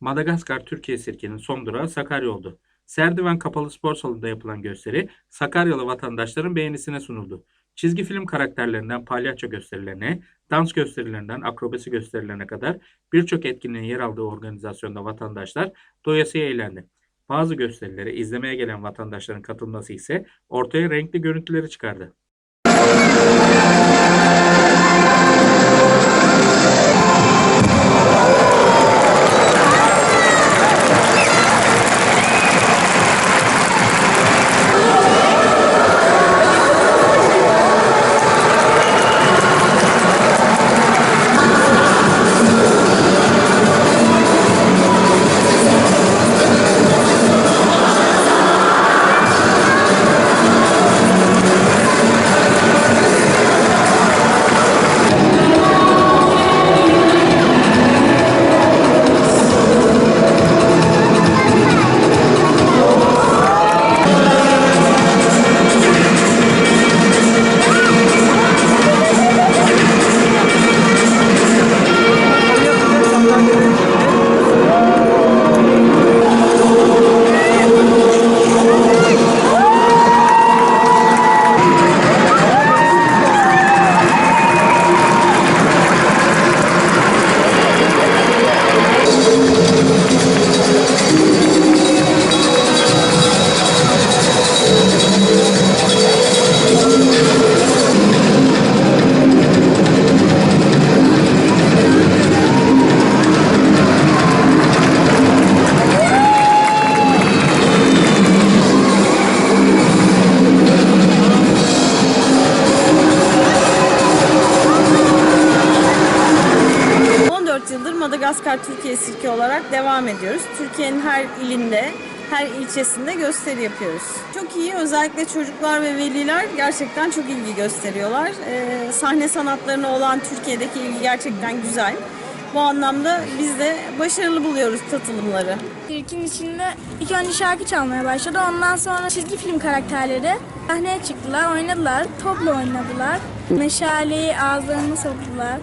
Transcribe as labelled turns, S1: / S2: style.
S1: Madagaskar Türkiye Sirki'nin son durağı Sakarya oldu. Serdiven Kapalı Spor Salonu'nda yapılan gösteri Sakaryalı vatandaşların beğenisine sunuldu. Çizgi film karakterlerinden palyaço gösterilerine, dans gösterilerinden akrobasi gösterilerine kadar birçok etkinliğin yer aldığı organizasyonda vatandaşlar doyasıya eğlendi. Bazı gösterilere izlemeye gelen vatandaşların katılması ise ortaya renkli görüntüleri çıkardı.
S2: Madagaskar Türkiye Sirki olarak devam ediyoruz. Türkiye'nin her ilinde, her ilçesinde gösteri yapıyoruz. Çok iyi, özellikle çocuklar ve veliler gerçekten çok ilgi gösteriyorlar. Ee, sahne sanatlarına olan Türkiye'deki ilgi gerçekten güzel. Bu anlamda biz de başarılı buluyoruz tatılımları.
S3: Türk'ün içinde ilk önce şarkı çalmaya başladı. Ondan sonra çizgi film karakterleri sahneye çıktılar, oynadılar, topla oynadılar. Meşaleyi ağızlarına soktular.